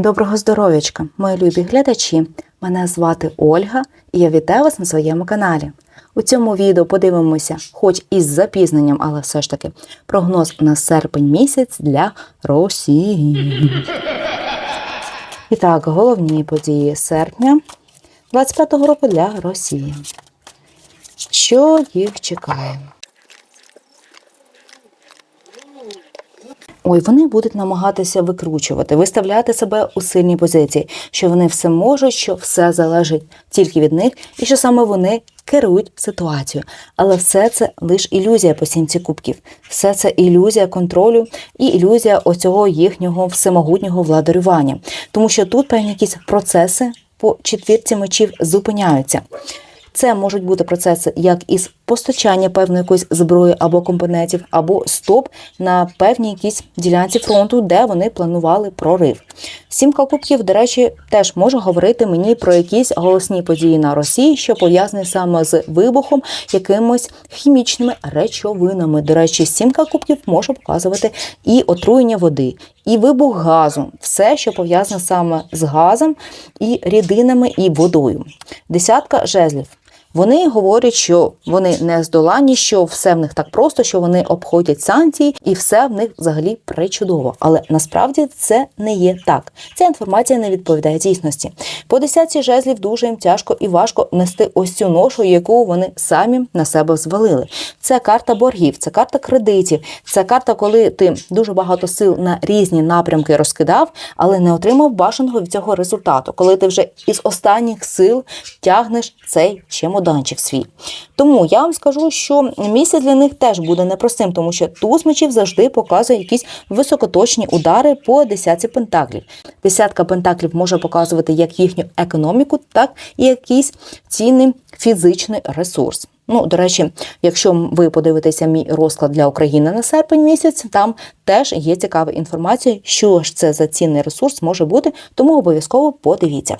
Доброго здоров'ячка, мої любі глядачі. Мене звати Ольга і я вітаю вас на своєму каналі. У цьому відео подивимося, хоч із запізненням, але все ж таки, прогноз на серпень місяць для Росії. І так, головні події серпня 25-го року для Росії. Що їх чекає? Ой, вони будуть намагатися викручувати, виставляти себе у сильній позиції, що вони все можуть, що все залежить тільки від них, і що саме вони керують ситуацією. Але все це лише ілюзія по сімці кубків. Все це ілюзія контролю і ілюзія оцього їхнього всемогутнього владарювання. Тому що тут певні якісь процеси по четвірці мечів зупиняються. Це можуть бути процеси як із постачання певної якоїсь зброї або компонентів, або стоп на певній якійсь ділянці фронту, де вони планували прорив. Сімка кубків, до речі, теж може говорити мені про якісь голосні події на Росії, що пов'язані саме з вибухом, якимось хімічними речовинами. До речі, сімка кубків може показувати і отруєння води, і вибух газу, все, що пов'язане саме з газом, і рідинами, і водою. Десятка жезлів. Вони говорять, що вони не здолані, що все в них так просто, що вони обходять санкції, і все в них взагалі причудово. Але насправді це не є так. Ця інформація не відповідає дійсності. По десятці жезлів дуже їм тяжко і важко нести ось цю ношу, яку вони самі на себе звалили. Це карта боргів, це карта кредитів, це карта, коли ти дуже багато сил на різні напрямки розкидав, але не отримав бажаного від цього результату, коли ти вже із останніх сил тягнеш цей чемоданчик свій. Тому я вам скажу, що місяць для них теж буде непростим, тому що туз мечів завжди показує якісь високоточні удари по десятці пентаклів. Десятка пентаклів може показувати як їхню економіку, так і якийсь цінний фізичний ресурс. Ну, до речі, якщо ви подивитеся мій розклад для України на серпень місяць, там теж є цікава інформація, що ж це за цінний ресурс може бути, тому обов'язково подивіться.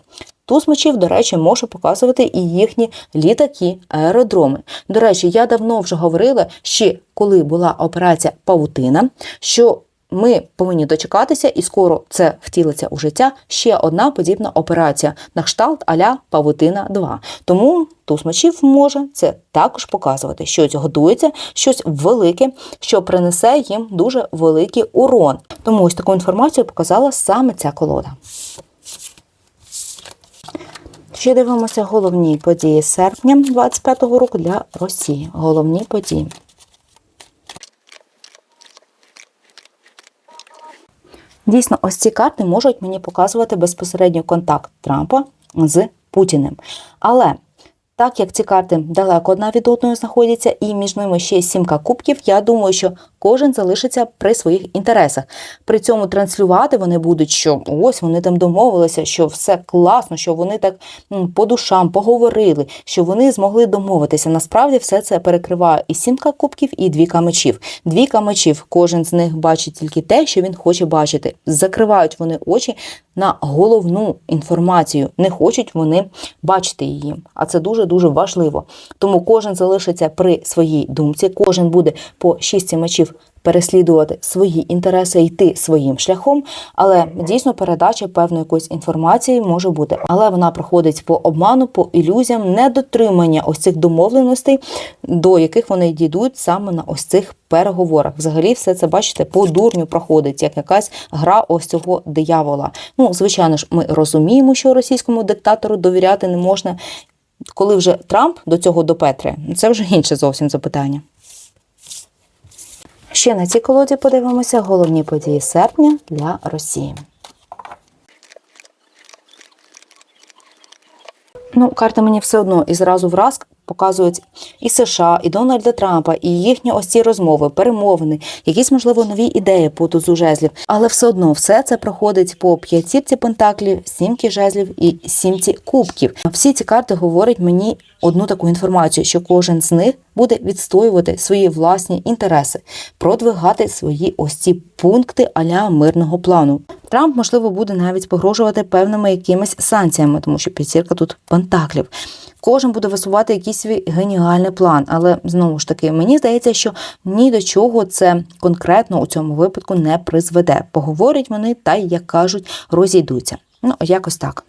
Туз мечів, до речі, може показувати і їхні літаки, аеродроми. До речі, я давно вже говорила, ще коли була операція Павутина, що ми повинні дочекатися, і скоро це втілиться у життя. Ще одна подібна операція на кшталт аля Павутина 2. Тому туз мечів може це також показувати. Щось готується, щось велике, що принесе їм дуже великий урон. Тому ось таку інформацію показала саме ця колода. Ще дивимося головні події серпня 25-го року для Росії. Головні події. Дійсно, ось ці карти можуть мені показувати безпосередньо контакт Трампа з Путіним. Але так як ці карти далеко одна від одної знаходяться, і між ними ще сімка кубків, я думаю, що кожен залишиться при своїх інтересах. При цьому транслювати вони будуть, що ось вони там домовилися, що все класно, що вони так по душам поговорили, що вони змогли домовитися. Насправді все це перекриває і сімка кубків, і двійка мечів. Двійка мечів, кожен з них бачить тільки те, що він хоче бачити. Закривають вони очі на головну інформацію, не хочуть вони бачити її. А це дуже дуже важливо. Тому кожен залишиться при своїй думці, кожен буде по шістці мечів переслідувати свої інтереси, йти своїм шляхом, але дійсно передача певної якоїсь інформації може бути. Але вона проходить по обману, по ілюзіям, недотримання ось цих домовленостей, до яких вони дійдуть саме на ось цих переговорах. Взагалі, все це бачите, по дурню проходить, як якась гра ось цього диявола. Ну, звичайно ж, ми розуміємо, що російському диктатору довіряти не можна. Коли вже Трамп до цього допетре, це вже інше зовсім запитання. Ще на цій колоді подивимося головні події серпня для Росії. Ну, карта мені все одно і зразу враз показують і США, і Дональда Трампа, і їхні ось ці розмови, перемовини, якісь, можливо, нові ідеї по тузу жезлів. Але все одно все це проходить по п'ятірці пентаклів, сімки жезлів і сімці кубків. Всі ці карти говорять мені одну таку інформацію, що кожен з них буде відстоювати свої власні інтереси, продвигати свої ось ці пункти аля мирного плану. Трамп, можливо, буде навіть погрожувати певними якимись санкціями, тому що п'ятірка тут пентаклів. Кожен буде висувати якийсь свій геніальний план, але знову ж таки, мені здається, що ні до чого це конкретно у цьому випадку не призведе. Поговорять вони та як кажуть, розійдуться. Ну, якось так.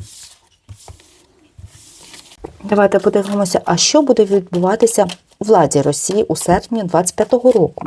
Давайте подивимося, а що буде відбуватися владі Росії у серпні 25-го року.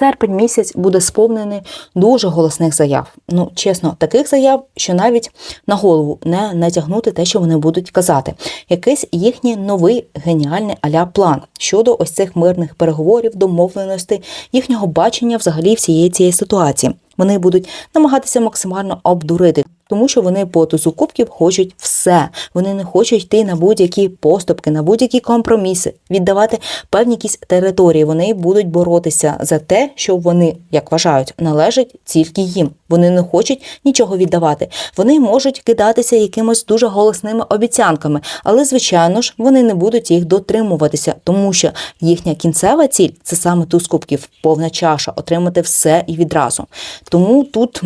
Серпень місяць буде сповнений дуже голосних заяв. Ну, чесно, таких заяв, що навіть на голову не натягнути те, що вони будуть казати. Якийсь їхній новий геніальний аля план щодо ось цих мирних переговорів, домовленостей, їхнього бачення взагалі всієї цієї ситуації. Вони будуть намагатися максимально обдурити, тому що вони по тузу кубків хочуть все. Вони не хочуть йти на будь-які поступки, на будь-які компроміси, віддавати певні якісь території. Вони будуть боротися за те, що вони, як вважають, належать тільки їм. Вони не хочуть нічого віддавати. Вони можуть кидатися якимось дуже голосними обіцянками, але звичайно ж вони не будуть їх дотримуватися, тому що їхня кінцева ціль це саме туз кубків, повна чаша, отримати все і відразу. Тому тут,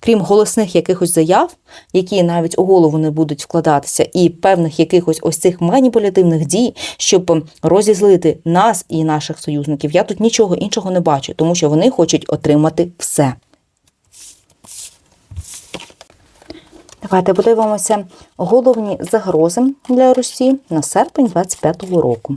крім голосних якихось заяв, які навіть у голову не будуть вкладатися, і певних якихось ось цих маніпулятивних дій, щоб розізлити нас і наших союзників, я тут нічого іншого не бачу, тому що вони хочуть отримати все. Давайте подивимося головні загрози для Росії на серпень 25-го року.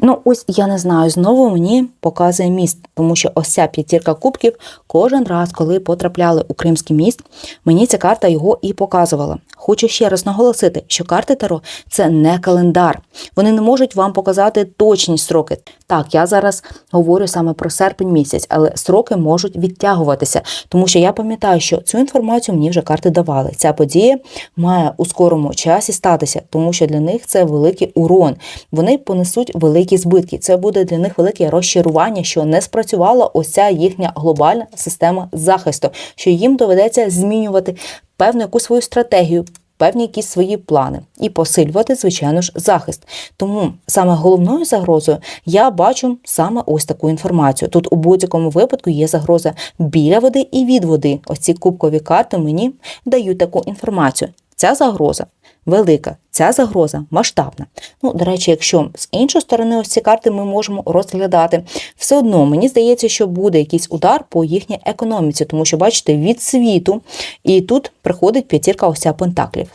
Ну, ось я не знаю, знову мені показує міст, тому що ось ця п'ятірка кубків кожен раз, коли потрапляли у Кримський міст, мені ця карта його і показувала. Хочу ще раз наголосити, що карти Таро це не календар. Вони не можуть вам показати точні строки. Так, я зараз говорю саме про серпень місяць, але строки можуть відтягуватися, тому що я пам'ятаю, що цю інформацію мені вже карти давали. Ця подія має у скорому часі статися, тому що для них це великий урон. Вони понесуть великі збитки. Це буде для них велике розчарування, що не спрацювала ось ця їхня глобальна система захисту, що їм доведеться змінювати певну якусь свою стратегію. Певні якісь свої плани і посилювати, звичайно ж, захист. Тому саме головною загрозою я бачу саме ось таку інформацію. Тут у будь-якому випадку є загроза біля води і від води. Ось ці кубкові карти мені дають таку інформацію. Ця загроза велика, ця загроза масштабна. Ну, до речі, якщо з іншої сторони, ось ці карти ми можемо розглядати, все одно мені здається, що буде якийсь удар по їхній економіці, тому що, бачите, від світу, і тут приходить п'ятірка ось ця пентаклів.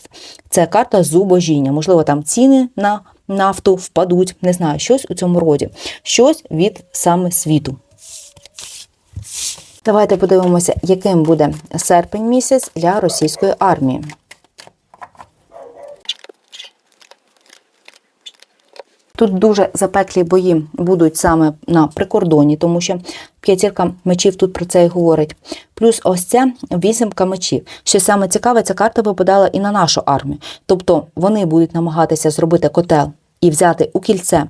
Це карта зубожіння. Можливо, там ціни на нафту впадуть, не знаю, щось у цьому роді, щось від саме світу. Давайте подивимося, яким буде серпень місяць для російської армії. Тут дуже запеклі бої будуть саме на прикордоні, тому що п'ятірка мечів тут про це і говорить. Плюс ось це вісімка мечів. Що саме цікаве, ця карта випадала і на нашу армію. Тобто вони будуть намагатися зробити котел і взяти у кільце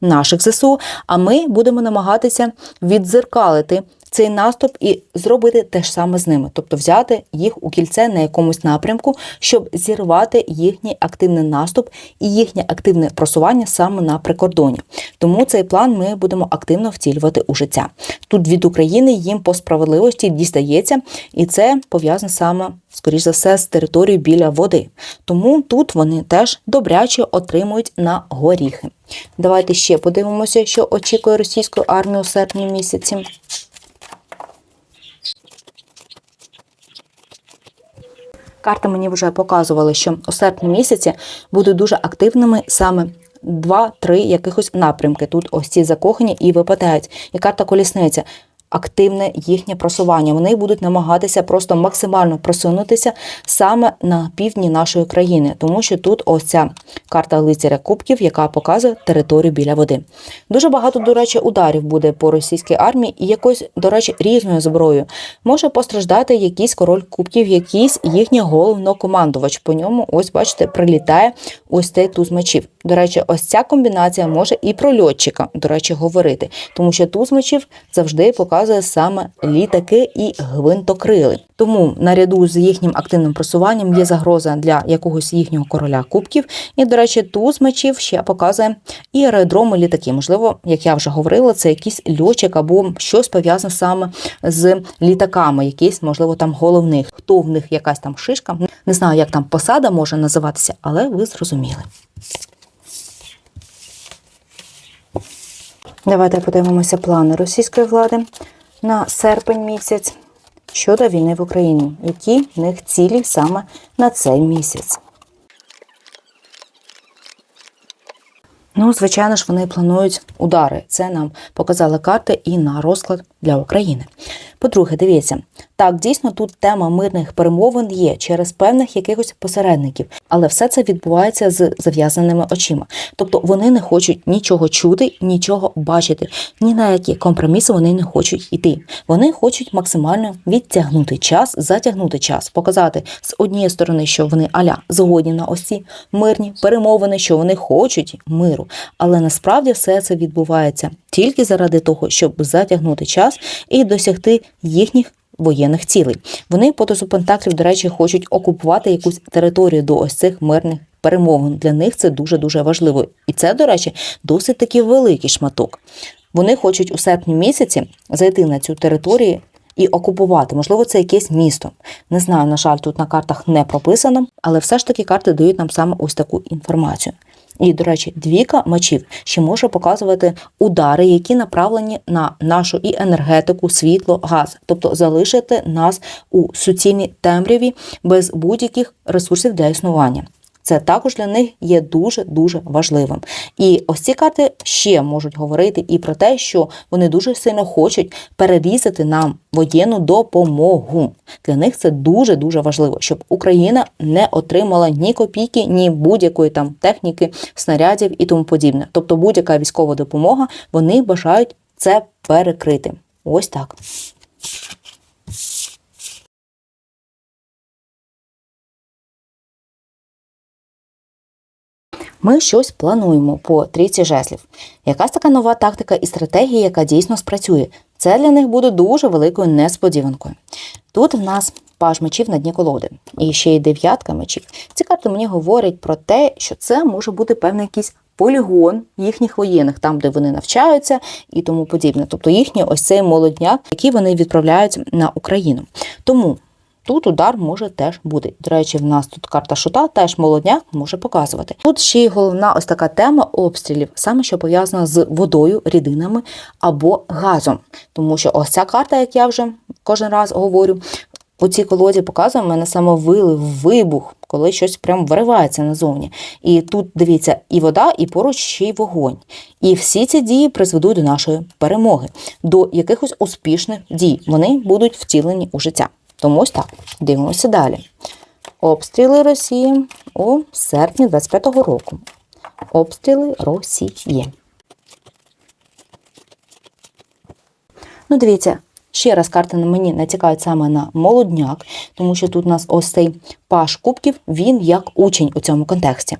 наших ЗСУ, а ми будемо намагатися віддзеркалити цей наступ і зробити те ж саме з ними, тобто взяти їх у кільце на якомусь напрямку, щоб зірвати їхній активний наступ і їхнє активне просування саме на прикордоні. Тому цей план ми будемо активно втілювати у життя. Тут від України їм по справедливості дістається, і це пов'язано саме, скоріш за все, з територією біля води. Тому тут вони теж добряче отримують на горіхи. Давайте ще подивимося, що очікує російську армію у серпні місяці. Карти мені вже показували, що у серпні місяці будуть дуже активними саме два-три якихось напрямки. Тут ось ці закохані і випадають. І карта колісниця. Активне їхнє просування. Вони будуть намагатися просто максимально просунутися саме на півдні нашої країни, тому що тут ось ця карта лицаря кубків, яка показує територію біля води. Дуже багато, до речі, ударів буде по російській армії і якось, до речі, різною зброєю. Може постраждати якийсь король кубків, якийсь їхній головнокомандувач. По ньому, ось бачите, прилітає ось цей туз мечів. До речі, ось ця комбінація може і про льотчика, до речі, говорити, тому що туз мечів завжди показує саме літаки і гвинтокрили. Тому наряду з їхнім активним просуванням є загроза для якогось їхнього короля кубків. І, до речі, туз мечів ще показує і аеродроми літаки. Можливо, як я вже говорила, це якийсь льотчик або щось пов'язане саме з літаками, якийсь, можливо, там головних. Хто в них якась там шишка? Не знаю, як там посада може називатися, але ви зрозуміли. Давайте подивимося плани російської влади на серпень місяць щодо війни в Україні. Які в них цілі саме на цей місяць? Ну, звичайно ж, вони планують удари. Це нам показали карти і на розклад для України. По-друге, дивіться, так, дійсно, тут тема мирних перемовин є через певних якихось посередників, але все це відбувається з зав'язаними очима. Тобто вони не хочуть нічого чути, нічого бачити, ні на які компроміси вони не хочуть йти. Вони хочуть максимально відтягнути час, затягнути час, показати з однієї сторони, що вони аля згодні на ось ці мирні перемовини, що вони хочуть миру. Але насправді все це відбувається тільки заради того, щоб затягнути час і досягти їхніх воєнних цілей. Вони по тузу Пентаклів, до речі, хочуть окупувати якусь територію до ось цих мирних перемовин. Для них це дуже дуже важливо. І це, до речі, досить таки великий шматок. Вони хочуть у серпні місяці зайти на цю територію. І окупувати, можливо, це якесь місто. Не знаю, на жаль, тут на картах не прописано, але все ж таки карти дають нам саме ось таку інформацію. І, до речі, двійка мечів ще може показувати удари, які направлені на нашу і енергетику, світло, газ, тобто залишити нас у суцільній темряві без будь-яких ресурсів для існування. Це також для них є дуже дуже важливим. І ось ці карти ще можуть говорити і про те, що вони дуже сильно хочуть перерізати нам воєнну допомогу. Для них це дуже дуже важливо, щоб Україна не отримала ні копійки, ні будь-якої там техніки, снарядів і тому подібне. Тобто, будь-яка військова допомога вони бажають це перекрити. Ось так. Ми щось плануємо по трійці жезлів. Якась така нова тактика і стратегія, яка дійсно спрацює. Це для них буде дуже великою несподіванкою. Тут в нас паж мечів на дні колоди, і ще й дев'ятка мечів. Ці карти мені говорять про те, що це може бути певний якийсь полігон їхніх воєнних, там, де вони навчаються і тому подібне. Тобто їхній ось цей молодняк, який вони відправляють на Україну. Тому Тут удар може теж бути. До речі, в нас тут карта шута, теж молодняк може показувати. Тут ще й головна ось така тема обстрілів, саме що пов'язана з водою, рідинами або газом. Тому що ось ця карта, як я вже кожен раз говорю, у цій колоді показує мене саме вилив, вибух, коли щось прям виривається назовні. І тут дивіться, і вода, і поруч ще й вогонь. І всі ці дії призведуть до нашої перемоги, до якихось успішних дій. Вони будуть втілені у життя. Тому ось так, дивимося далі. Обстріли Росії у серпні 25-го року. Обстріли Росії. Ну, дивіться, ще раз карти на мені натякають саме на молодняк, тому що тут у нас ось цей паш кубків, він як учень у цьому контексті.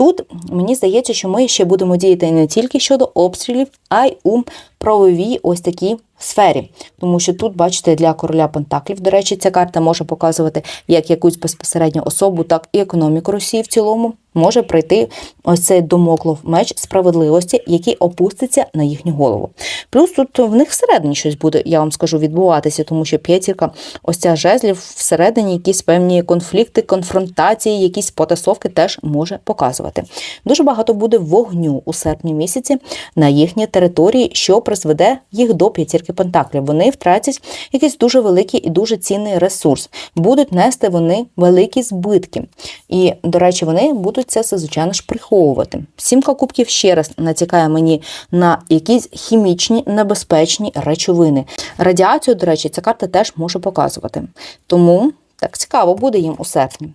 Тут мені здається, що ми ще будемо діяти не тільки щодо обстрілів, а й у правовій ось такій сфері. Тому що тут, бачите, для короля Пентаклів, до речі, ця карта може показувати як якусь безпосередню особу, так і економіку Росії в цілому. Може прийти ось цей домоклов меч справедливості, який опуститься на їхню голову. Плюс тут в них всередині щось буде, я вам скажу, відбуватися, тому що п'ятірка, ось ця жезлів, всередині якісь певні конфлікти, конфронтації, якісь потасовки теж може показувати. Дуже багато буде вогню у серпні місяці на їхній території, що призведе їх до п'ятірки пентаклів. Вони втратять якийсь дуже великий і дуже цінний ресурс. Будуть нести вони великі збитки. І, до речі, вони будуть це все, звичайно ж, приховувати. Сімка кубків ще раз натякає мені на якісь хімічні небезпечні речовини. Радіацію, до речі, ця карта теж може показувати. Тому. Так, цікаво буде їм у серпні.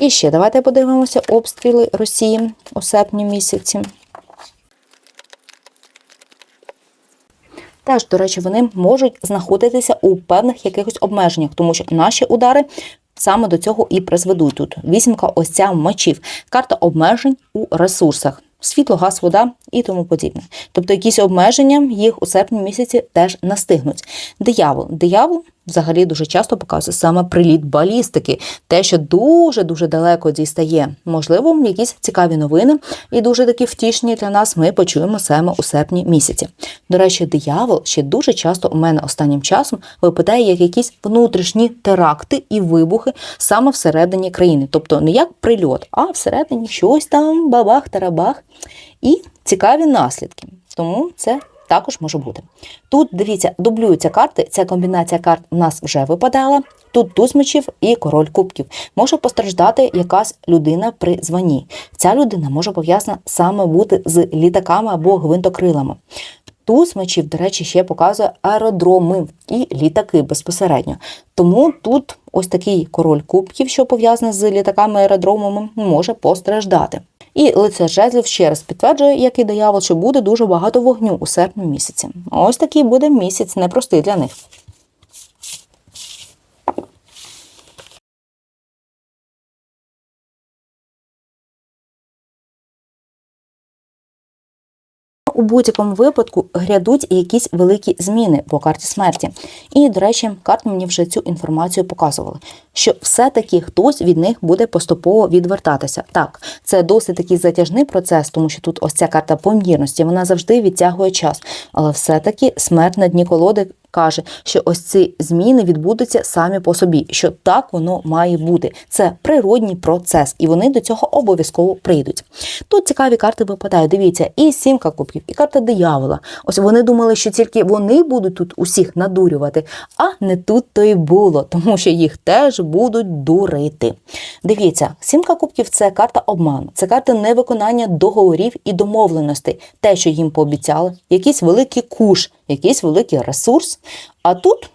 І ще давайте подивимося обстріли Росії у серпні місяці. Теж, до речі, вони можуть знаходитися у певних якихось обмеженнях, тому що наші удари саме до цього і призведуть тут. Вісімка ось ця мечів, карта обмежень у ресурсах. Світло, газ, вода і тому подібне. Тобто якісь обмеження їх у серпні місяці теж настигнуть. Диявол. Диявол взагалі дуже часто показує саме приліт балістики, те, що дуже-дуже далеко дістає. Можливо, якісь цікаві новини і дуже такі втішні для нас ми почуємо саме у серпні місяці. До речі, диявол ще дуже часто у мене останнім часом випадає як якісь внутрішні теракти і вибухи саме всередині країни. Тобто не як прильот, а всередині щось там, бабах-тарабах. І цікаві наслідки. Тому це також може бути. Тут, дивіться, дублюються карти. Ця комбінація карт у нас вже випадала. Тут туз мечів і король кубків. Може постраждати якась людина при званні. Ця людина може пов'язана саме бути з літаками або гвинтокрилами. Туз мечів, до речі, ще показує аеродроми і літаки безпосередньо. Тому тут ось такий король кубків, що пов'язаний з літаками аеродромами, може постраждати. І лицар жезлів ще раз підтверджує, як і диявол, що буде дуже багато вогню у серпні місяці. Ось такий буде місяць непростий для них. У будь-якому випадку грядуть якісь великі зміни по карті смерті. І, до речі, карти мені вже цю інформацію показували, що все-таки хтось від них буде поступово відвертатися. Так, це досить такий затяжний процес, тому що тут ось ця карта помірності, вона завжди відтягує час. Але все-таки смерть на дні колоди каже, що ось ці зміни відбудуться самі по собі, що так воно має бути. Це природній процес, і вони до цього обов'язково прийдуть. Тут цікаві карти випадають. Дивіться, і сімка кубків, і карта диявола. Ось вони думали, що тільки вони будуть тут усіх надурювати, а не тут то й було, тому що їх теж будуть дурити. Дивіться, сімка кубків це карта обману, це карта невиконання договорів і домовленостей, те, що їм пообіцяли, якийсь великий куш, якийсь великий ресурс. А тут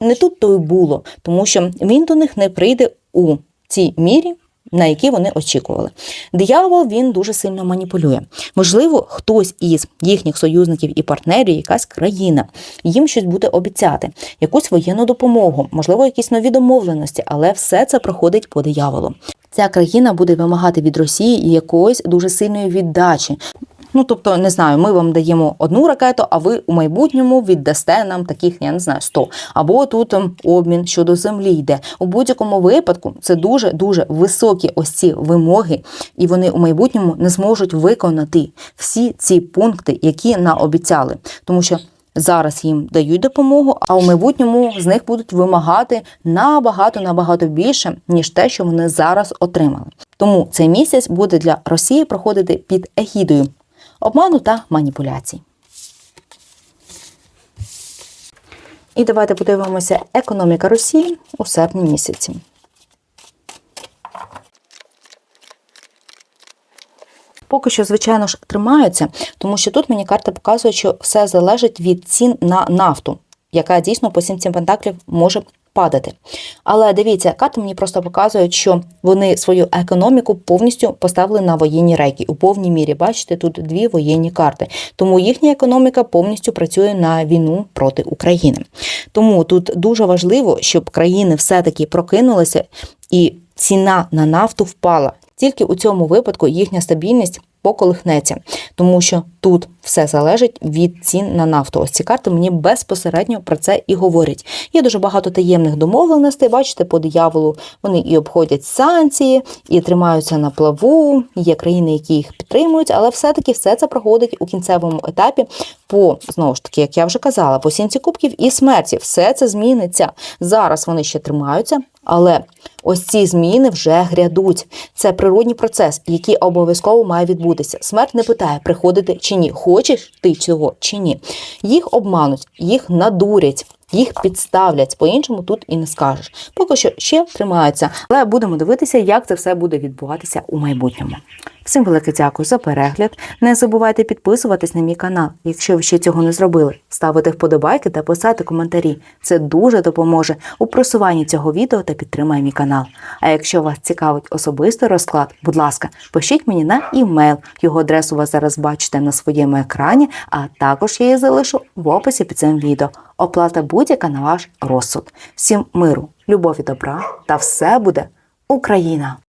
не тут то й було, тому що він до них не прийде у цій мірі. На які вони очікували. Диявол він дуже сильно маніпулює. Можливо, хтось із їхніх союзників і партнерів, якась країна, їм щось буде обіцяти, якусь воєнну допомогу, можливо, якісь нові домовленості, але все це проходить по дияволу. Ця країна буде вимагати від Росії якоїсь дуже сильної віддачі. Ну, тобто, не знаю, ми вам даємо одну ракету, а ви у майбутньому віддасте нам таких, я не знаю, 100. Або тут ем, обмін щодо землі йде. У будь-якому випадку це дуже дуже високі ось ці вимоги, і вони у майбутньому не зможуть виконати всі ці пункти, які наобіцяли. Тому що. Зараз їм дають допомогу, а у майбутньому з них будуть вимагати набагато набагато більше, ніж те, що вони зараз отримали. Тому цей місяць буде для Росії проходити під егідою обману та маніпуляцій. І давайте подивимося економіка Росії у серпні місяці. Поки що, звичайно ж, тримаються, тому що тут мені карта показує, що все залежить від цін на нафту, яка дійсно по сімці пентаклів може падати. Але дивіться, карти мені просто показують, що вони свою економіку повністю поставили на воєнні рейки. У повній мірі, бачите, тут дві воєнні карти. Тому їхня економіка повністю працює на війну проти України. Тому тут дуже важливо, щоб країни все-таки прокинулися і ціна на нафту впала. Тільки у цьому випадку їхня стабільність поколихнеться, тому що тут все залежить від цін на нафту. Ось ці карти мені безпосередньо про це і говорять. Є дуже багато таємних домовленостей. Бачите, по дияволу вони і обходять санкції, і тримаються на плаву. Є країни, які їх підтримують, але все-таки все це проходить у кінцевому етапі. По знову ж таки, як я вже казала, по сімці кубків і смерті. Все це зміниться. Зараз вони ще тримаються, але ось ці зміни вже грядуть. Це природній процес, який обов'язково має відбутися. Смерть не питає, приходити чи ні. Хочеш ти цього чи ні. Їх обмануть, їх надурять. Їх підставлять, по-іншому тут і не скажеш. Поки що ще тримаються, але будемо дивитися, як це все буде відбуватися у майбутньому. Всім велике дякую за перегляд. Не забувайте підписуватись на мій канал, якщо ви ще цього не зробили. Ставити вподобайки та писати коментарі. Це дуже допоможе у просуванні цього відео та підтримає мій канал. А якщо вас цікавить особистий розклад, будь ласка, пишіть мені на імейл. Його адресу ви зараз бачите на своєму екрані, а також я її залишу в описі під цим відео. Оплата будь-яка на ваш розсуд. Всім миру, любові, добра та все буде Україна!